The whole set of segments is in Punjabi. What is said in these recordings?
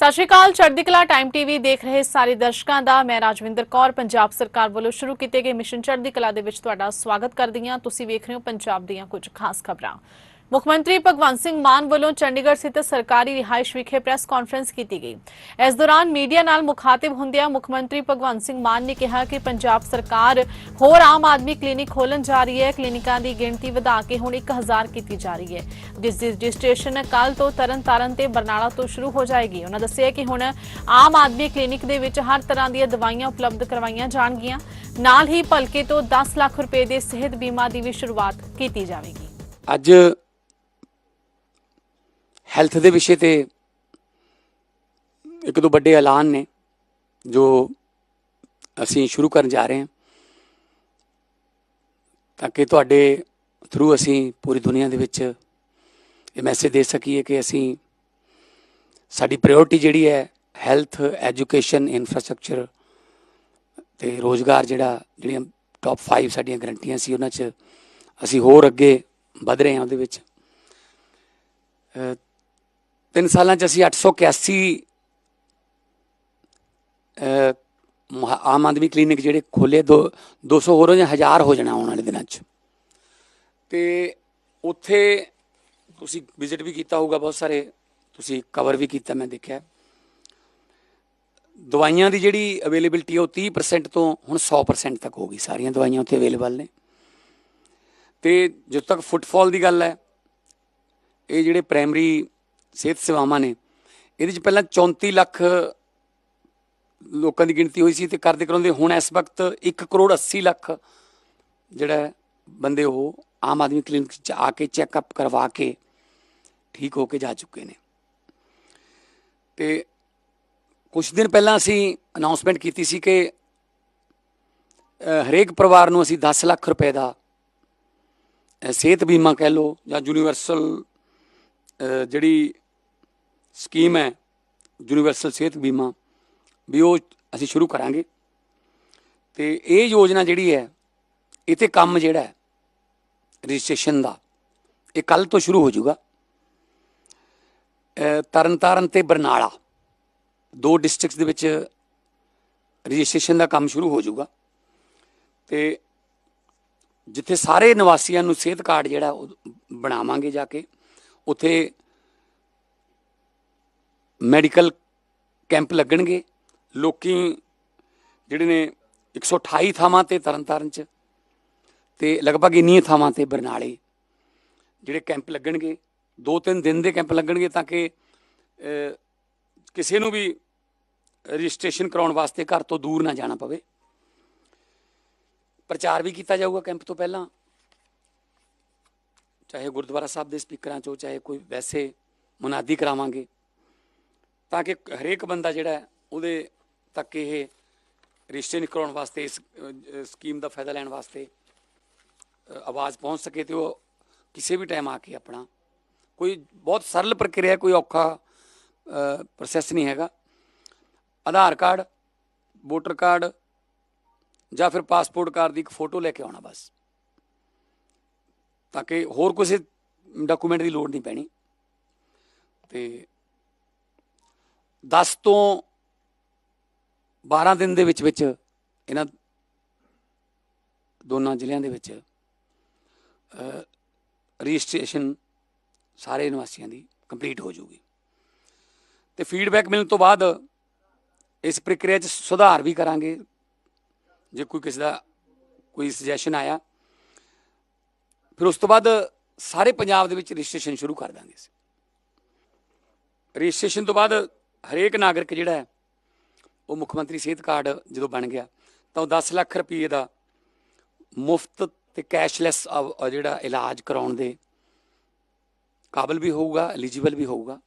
ਸਤਿ ਸ਼੍ਰੀ ਅਕਾਲ, ਚੜ੍ਹਦੀ ਕਲਾ ਟਾਈਮ ਟੀਵੀ ਦੇਖ ਰਹੇ ਸਾਰੇ ਦਰਸ਼ਕਾਂ ਦਾ। ਮੈਂ ਰਾਜਵਿੰਦਰ ਕੌਰ, ਪੰਜਾਬ ਸਰਕਾਰ ਵੱਲੋਂ ਸ਼ੁਰੂ ਕੀਤੇ ਗਏ ਮਿਸ਼ਨ ਚੜ੍ਹਦੀ ਕਲਾ ਦੇ ਵਿੱਚ ਤੁਹਾਡਾ ਸਵਾਗਤ ਕਰਦੀ ਹਾਂ। ਤੁਸੀਂ ਵੇਖ ਰਹੇ ਹੋ ਪੰਜਾਬ ਦੀਆਂ ਕੁਝ ਖਾਸ ਖਬਰਾਂ। ਮੁੱਖ ਮੰਤਰੀ ਭਗਵੰਤ ਸਿੰਘ ਮਾਨ ਵੱਲੋਂ ਚੰਡੀਗੜ੍ਹ ਸਥਿਤ ਸਰਕਾਰੀ ਰਿਹਾਇਸ਼ ਵਿਖੇ ਪ੍ਰੈਸ ਕਾਨਫਰੰਸ ਕੀਤੀ ਗਈ। ਇਸ ਦੌਰਾਨ ਮੀਡੀਆ ਨਾਲ ਮੁਖਾਤਿਬ ਹੁੰਦਿਆਂ ਮੁੱਖ ਮੰਤਰੀ ਭਗਵੰਤ ਸਿੰਘ ਮਾਨ ਨੇ ਕਿਹਾ ਕਿ ਪੰਜਾਬ ਸਰਕਾਰ ਹੋਰ ਆਮ ਆਦਮੀ ਕਲੀਨਿਕ ਖੋਲਣ ਜਾ ਰਹੀ ਹੈ। ਕਲੀਨਿਕਾਂ ਦੀ ਗਿਣਤੀ ਵਧਾ ਕੇ ਹੁਣ 1000 ਕੀਤੀ ਜਾ ਰਹੀ ਹੈ। ਜਿਸ ਦੀ ਰਜਿਸਟ੍ਰੇਸ਼ਨ ਕੱਲ ਤੋਂ ਤਰਨਤਾਰਨ ਤੇ ਬਰਨਾਲਾ ਤੋਂ ਸ਼ੁਰੂ ਹੋ ਜਾਏਗੀ। ਉਹਨਾਂ ਦੱਸਿਆ ਕਿ ਹੁਣ ਆਮ ਆਦਮੀ ਕਲੀਨਿਕ ਦੇ ਵਿੱਚ ਹਰ ਤਰ੍ਹਾਂ ਦੀਆਂ ਦਵਾਈਆਂ ਉਪਲਬਧ ਕਰਵਾਈਆਂ ਜਾਣਗੀਆਂ। ਨਾਲ ਹੀ ਭਲਕੇ ਤੋਂ 10 ਲੱਖ ਰੁਪਏ ਦੇ ਸਿਹਤ ਬੀਮਾ ਦੀ ਵੀ ਸ਼ੁਰੂਆਤ ਕੀਤੀ ਜਾਵੇਗੀ। ਅੱਜ ਹੈਲਥ ਦੇ ਵਿਸ਼ੇ ਤੇ ਇੱਕ ਦੋ ਵੱਡੇ ਐਲਾਨ ਨੇ ਜੋ ਅਸੀਂ ਸ਼ੁਰੂ ਕਰਨ ਜਾ ਰਹੇ ਹਾਂ। ਤਾਂ ਕਿ ਤੁਹਾਡੇ ਥਰੂ ਅਸੀਂ ਪੂਰੀ ਦੁਨੀਆ ਦੇ ਵਿੱਚ ਇਹ ਮੈਸੇਜ ਦੇ ਸਕੀਏ ਕਿ ਅਸੀਂ ਸਾਡੀ ਪ੍ਰਾਇੋਰਟੀ ਜਿਹੜੀ ਹੈ ਹੈਲਥ ਐਜੂਕੇਸ਼ਨ ਇਨਫਰਾਸਟ੍ਰਕਚਰ ਤੇ ਰੋਜ਼ਗਾਰ ਜਿਹੜਾ, ਜਿਹੜੀਆਂ ਟੌਪ 5 ਸਾਡੀਆਂ ਗਰੰਟੀਆਂ ਸੀ, ਉਹਨਾਂ 'ਚ ਅਸੀਂ ਹੋਰ ਅੱਗੇ ਵਧ ਰਹੇ ਹਾਂ ਉਹਦੇ ਵਿੱਚ। ਤਿੰਨ ਸਾਲਾਂ 'ਚ ਅਸੀਂ 881 ਅ, ਮੁਹ- ਆਮ ਆਦਮੀ ਕਲੀਨਿਕ ਜਿਹੜੇ ਖੋਲੇ ਦੋ 200 ਹੋਰ ਹੋ ਜਾਂ 1000 ਹੋ ਜਾਣਾ ਆਉਣ ਵਾਲੇ ਦਿਨਾਂ 'ਚ। ਤੇ ਉੱਥੇ ਤੁਸੀਂ ਵਿਜ਼ਿਟ ਵੀ ਕੀਤਾ ਹੋਊਗਾ ਬਹੁਤ ਸਾਰੇ ਤੁਸੀਂ ਕਵਰ ਵੀ ਕੀਤਾ ਮੈਂ ਦੇਖਿਆ। ਦਵਾਈਆਂ ਦੀ ਜਿਹੜੀ ਅਵੇਲੇਬਿਲਟੀ ਉਹ 30% ਤੋਂ ਹੁਣ 100% ਤੱਕ ਹੋ ਗਈ ਸਾਰੀਆਂ ਦਵਾਈਆਂ ਉੱਥੇ ਅਵੇਲੇਬਲ ਨੇ। ਤੇ ਜਦੋਂ ਤੱਕ ਫੁੱਟਫਾਲ ਦੀ ਗੱਲ ਹੈ ਇਹ ਜਿਹੜੇ ਪ੍ਰਾਇਮਰੀ ਸਿਹਤ ਸੇਵਾਵਾਂ ਨੇ। ਇਹਦੇ ਚ ਪਹਿਲਾਂ 34 ਲੱਖ ਲੋਕਾਂ ਦੀ ਗਿਣਤੀ ਹੋਈ ਸੀ ਤੇ ਕਰਦੇ ਕਰਾਉਂਦੇ ਹੁਣ ਇਸ ਵਕਤ 1 ਕਰੋੜ 80 ਲੱਖ ਜਿਹੜਾ ਬੰਦੇ ਉਹ ਆਮ ਆਦਮੀ ਕਲੀਨਿਕ ਚ ਆ ਕੇ ਚੈੱਕਅਪ ਕਰਵਾ ਕੇ ਠੀਕ ਹੋ ਕੇ ਜਾ ਚੁੱਕੇ ਨੇ। ਤੇ ਕੁਝ ਦਿਨ ਪਹਿਲਾਂ ਅਸੀਂ ਅਨਾਉਂਸਮੈਂਟ ਕੀਤੀ ਸੀ ਕਿ ਹਰੇਕ ਪਰਿਵਾਰ ਨੂੰ ਅਸੀਂ 10 ਲੱਖ ਰੁਪਏ ਦਾ ਸਿਹਤ ਬੀਮਾ ਕਹਿ ਲਓ ਜਾਂ ਯੂਨੀਵਰਸਲ ਜਿਹੜੀ ਸਕੀਮ ਹੈ ਯੂਨੀਵਰਸਲ ਸਿਹਤ ਬੀਮਾ, ਵੀ ਉਹ ਅਸੀਂ ਸ਼ੁਰੂ ਕਰਾਂਗੇ। ਤੇ ਇਹ ਯੋਜਨਾ ਜਿਹੜੀ ਹੈ ਇਹ ਤੇ ਕੰਮ ਜਿਹੜਾ ਹੈ, ਰਜਿਸਟ੍ਰੇਸ਼ਨ ਦਾ, ਇਹ ਕੱਲ ਤੋਂ ਸ਼ੁਰੂ ਹੋ ਜਾਊਗਾ। ਤਰਨਤਾਰਨ ਤੇ ਬਰਨਾਲਾ, ਦੋ ਡਿਸਟ੍ਰਿਕਟਸ ਦੇ ਵਿੱਚ ਰਜਿਸਟ੍ਰੇਸ਼ਨ ਦਾ ਕੰਮ ਸ਼ੁਰੂ ਹੋ ਜਾਊਗਾ। ਤੇ ਜਿੱਥੇ ਸਾਰੇ ਨਿਵਾਸੀਆਂ ਨੂੰ ਸਿਹਤ ਕਾਰਡ ਜਿਹੜਾ ਉਹ ਬਣਾਵਾਂਗੇ ਜਾ ਕੇ ਉੱਥੇ ਮੈਡੀਕਲ ਕੈਂਪ ਲੱਗਣਗੇ। ਲੋਕੀ ਜਿਹੜੇ ਨੇ 128 ਥਾਵਾਂ ਤੇ ਤਰਨਤਾਰਨ ਚ ਤੇ ਲਗਭਗ ਇੰਨੀਆਂ ਥਾਵਾਂ ਤੇ ਬਰਨਾਲੇ ਜਿਹੜੇ ਕੈਂਪ ਲੱਗਣਗੇ। ਦੋ ਤਿੰਨ ਦਿਨ ਦੇ ਕੈਂਪ ਲੱਗਣਗੇ ਤਾਂ ਕਿ ਕਿਸੇ ਨੂੰ ਵੀ ਰਜਿਸਟ੍ਰੇਸ਼ਨ ਕਰਾਉਣ ਵਾਸਤੇ ਘਰ ਤੋਂ ਦੂਰ ਨਾ ਜਾਣਾ ਪਵੇ। ਪ੍ਰਚਾਰ ਵੀ ਕੀਤਾ ਜਾਊਗਾ ਕੈਂਪ ਤੋਂ ਪਹਿਲਾਂ। ਚਾਹੇ ਗੁਰਦੁਆਰਾ ਸਾਹਿਬ ਦੇ ਸਪੀਕਰਾਂ ਚੋਂ, ਚਾਹੇ ਕੋਈ ਵੈਸੇ ਮੁਨਾਦੀ ਕਰਾਵਾਂਗੇ, ਤਾਂ ਕਿ ਹਰੇਕ ਬੰਦਾ ਜਿਹੜਾ ਉਹਦੇ ਤੱਕ ਇਹ ਰਿਸ਼ਤੇ ਕਰਾਉਣ ਵਾਸਤੇ, ਇਸ ਸਕੀਮ ਦਾ ਫਾਇਦਾ ਲੈਣ ਵਾਸਤੇ ਆਵਾਜ਼ ਪਹੁੰਚ ਸਕੇ ਤੇ ਉਹ ਕਿਸੇ ਵੀ ਟਾਈਮ ਆ ਕੇ ਆਪਣਾ ਕੋਈ ਬਹੁਤ ਸਰਲ ਪ੍ਰਕਿਰਿਆ, ਕੋਈ ਔਖਾ ਪ੍ਰੋਸੈਸ ਨਹੀਂ ਹੈਗਾ। ਆਧਾਰ ਕਾਰਡ, ਵੋਟਰ ਕਾਰਡ ਜਾਂ ਫਿਰ ਪਾਸਪੋਰਟ ਕਾਰਡ ਦੀ ਇੱਕ ਫੋਟੋ ਲੈ ਕੇ ਆਉਣਾ ਬਸ। ਤਾਂ ਕਿ ਹੋਰ ਕਿਸੇ ਡਾਕੂਮੈਂਟ ਦੀ ਲੋੜ ਨਹੀਂ ਪੈਣੀ। ਤੇ 10 ਤੋਂ 12 ਦਿਨ ਦੇ ਵਿੱਚ ਵਿੱਚ ਇਹਨਾਂ ਦੋਨਾਂ ਜ਼ਿਲ੍ਹਿਆਂ ਦੇ ਵਿੱਚ ਰਜਿਸਟ੍ਰੇਸ਼ਨ ਸਾਰੇ ਨਿਵਾਸੀਆਂ ਦੀ ਕੰਪਲੀਟ ਹੋ ਜਾਊਗੀ। ਤੇ ਫੀਡਬੈਕ ਮਿਲਣ ਤੋਂ ਬਾਅਦ ਇਸ ਪ੍ਰਕਿਰਿਆ 'ਚ ਸੁਧਾਰ ਵੀ ਕਰਾਂਗੇ। ਜੇ ਕੋਈ ਕਿਸੇ ਦਾ ਕੋਈ ਸੁਜੈਸ਼ਨ ਆਇਆ ਫਿਰ ਉਸ ਤੋਂ ਬਾਅਦ ਸਾਰੇ ਪੰਜਾਬ ਦੇ ਵਿੱਚ ਰਜਿਸਟ੍ਰੇਸ਼ਨ ਸ਼ੁਰੂ ਕਰ ਦਾਂਗੇ ਅਸੀਂ। ਰਜਿਸਟ੍ਰੇਸ਼ਨ ਤੋਂ ਬਾਅਦ ਹਰੇਕ ਨਾਗਰਿਕ ਜਿਹੜਾ ਹੈ, ਉਹ ਮੁੱਖ ਮੰਤਰੀ ਸਿਹਤ ਕਾਰਡ ਜਦੋਂ ਬਣ ਗਿਆ, ਤਾਂ ਉਹ 10 ਲੱਖ ਰੁਪਏ ਦਾ ਮੁਫਤ ਤੇ ਕੈਸ਼ਲੈਸ ਜਿਹੜਾ ਇਲਾਜ ਕਰਾਉਣ ਦੇ ਕਾਬਲ ਵੀ ਹੋਊਗਾ, ਐਲੀਜੀਬਲ ਵੀ ਹੋਊਗਾ।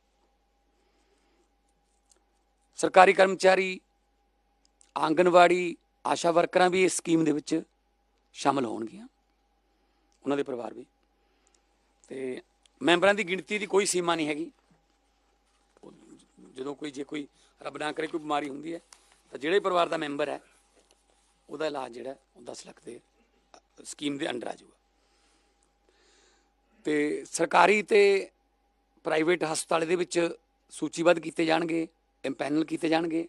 ਸਰਕਾਰੀ ਕਰਮਚਾਰੀ, ਆਂਗਨਵਾੜੀ, ਆਸ਼ਾ ਵਰਕਰਾਂ ਵੀ ਇਸ ਸਕੀਮ ਦੇ ਵਿੱਚ ਸ਼ਾਮਲ ਹੋਣਗੀਆਂ। ਉਹਨਾਂ ਦੇ ਪਰਿਵਾਰ ਵੀ। ਤੇ ਮੈਂਬਰਾਂ ਦੀ ਗਿਣਤੀ ਦੀ ਕੋਈ ਸੀਮਾ ਨਹੀਂ ਹੈਗੀ। ਜਦੋਂ ਕੋਈ, ਜੇ ਕੋਈ ਰੱਬ ਨਾ ਕਰੇ, ਕੋਈ ਬਿਮਾਰੀ ਹੁੰਦੀ ਹੈ, ਤਾਂ ਜਿਹੜੇ ਪਰਿਵਾਰ ਦਾ ਮੈਂਬਰ ਹੈ, ਉਹਦਾ ਇਲਾਜ ਜਿਹੜਾ, ਉਹ 10 ਲੱਖ ਦੇ ਸਕੀਮ ਦੇ ਅੰਡਰ ਆ ਜਾਊਗਾ। ਤੇ ਸਰਕਾਰੀ ਤੇ ਪ੍ਰਾਈਵੇਟ ਹਸਪਤਾਲ ਦੇ ਵਿੱਚ ਸੂਚੀਬੱਧ ਕੀਤੇ ਜਾਣਗੇ ਇੰਪੈਨਲ ਕੀਤੇ ਜਾਣਗੇ।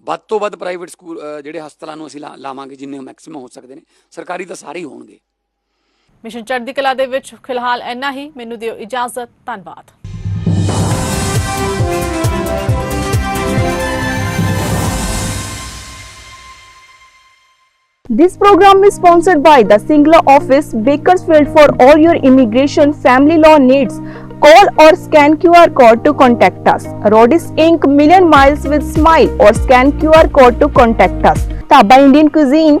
ਵੱਧ ਤੋਂ ਵੱਧ ਪ੍ਰਾਈਵੇਟ ਸਕੂਲ ਜਿਹੜੇ ਹਸਪਤਾਲਾਂ ਨੂੰ ਅਸੀਂ ਲਾ- ਲਾਵਾਂਗੇ, ਜਿੰਨੇ ਮੈਕਸਿਮਮ ਹੋ ਸਕਦੇ ਨੇ, ਸਰਕਾਰੀ ਤਾਂ ਸਾਰੇ ਹੀ ਹੋਣਗੇ। ਮਿਸ਼ਨ ਚੜ੍ਹਦੀ ਕਲਾ ਦੇ ਵਿੱਚ ਫਿਲਹਾਲ ਇੰਨਾ ਹੀ ਮੈਨੂੰ ਦਿਓ ਇਜਾਜ਼ਤ ਧੰਨਵਾਦ This program is sponsored by the Singla office, Bakersfield for all your immigration family law needs. Call or scan QR code to contact us. Rodis Inc. Million Miles with Smile or scan QR code to contact us. Taba Indian Cuisine,